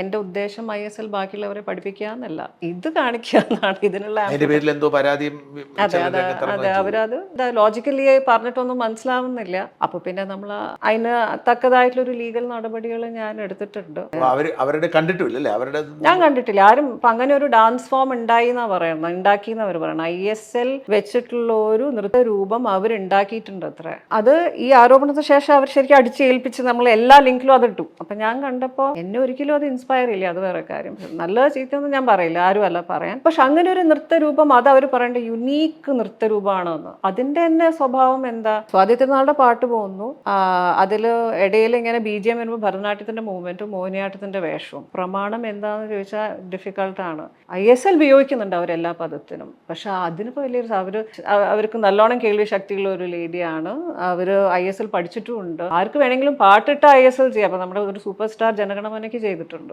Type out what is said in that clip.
എന്റെ ഉദ്ദേശം I S L ബാക്കിയുള്ളവരെ പഠിപ്പിക്കുക എന്നല്ല. ഇത് കാണിക്കുക എന്നാണ് ഇതിനുള്ള പേരിൽ എന്തോ പരാതിയും അതെ അതെ അതെ. അവരത് ലോജിക്കലി പറഞ്ഞിട്ടൊന്നും മനസ്സിലാവുന്നില്ല. അപ്പൊ പിന്നെ നമ്മൾ അതിന് തക്കതായിട്ടുള്ളൊരു ലീഗൽ നടപടികൾ ഞാൻ എടുത്തിട്ടുണ്ട്. അവരുടെ കണ്ടിട്ടില്ലല്ലേ അവരുടെ ഞാൻ കണ്ടിട്ടില്ല. ആരും അങ്ങനെ ഒരു ഡാൻസ് ഫോം ഉണ്ടായി എന്നാ പറയുന്നത്. ഉണ്ടാക്കി എന്ന് അവർ പറയണം ഐ എസ് എൽ വെച്ചിട്ടുള്ള ഒരു നൃത്ത രൂപം അവരുണ്ടാക്കിയിട്ടുണ്ട് അത്ര. അത് ഈ ആരോപണത്തിന് ശേഷം അവർ ശരിക്കും അടിച്ചേൽപ്പിച്ച് നമ്മൾ എല്ലാ ലിങ്കിലും അത് ഇട്ടു അപ്പൊ ഞാൻ കണ്ടപ്പോൾ എന്നെ ഒരിക്കലും അത് ഇൻസ്പയർ ഇല്ല അത് വേറെ കാര്യം. നല്ല ചീത്തയൊന്നും ഞാൻ പറയില്ല ആരുമല്ല പറയാൻ. പക്ഷെ അങ്ങനെ ഒരു നൃത്തരൂപം അത് അവർ പറയേണ്ട യുണീക്ക് നൃത്തരൂപമാണെന്ന്. അതിന്റെ തന്നെ സ്വഭാവം എന്താ? സ്വാതി തിരുനാളുടെ പാട്ട് പോകുന്നു. അതിൽ ഇടയിൽ ഇങ്ങനെ ബി ജി എം വരുമ്പോൾ ഭരതനാട്യത്തിന്റെ മൂവ്മെന്റും മോഹിനിയാട്ടത്തിന്റെ വേഷവും. പ്രമാണം എന്താണെന്ന് ചോദിച്ചാൽ ഡിഫിക്കൾട്ടാണ് ഐ എസ് എൽ ഉപയോഗിക്കുന്നുണ്ട് അവരെല്ലാ പദത്തിനും. പക്ഷെ അതിനിപ്പോൾ വലിയൊരു അവർ അവർക്ക് നല്ലോണം കേൾവി ശക്തിയുള്ള ഒരു ലേഡിയാണ്. അവർ ഐ എസ് എൽ പഠിച്ചിട്ടുമുണ്ട്. ആർക്ക് വേണമെങ്കിലും പാട്ടിട്ട് ഐ എസ് എൽ ചെയ്യാം. അപ്പോൾ നമ്മുടെ ഒരു സൂപ്പർ സ്റ്റാർ ജനഗണമനയ്ക്ക് ചെയ്തിട്ടുണ്ട്.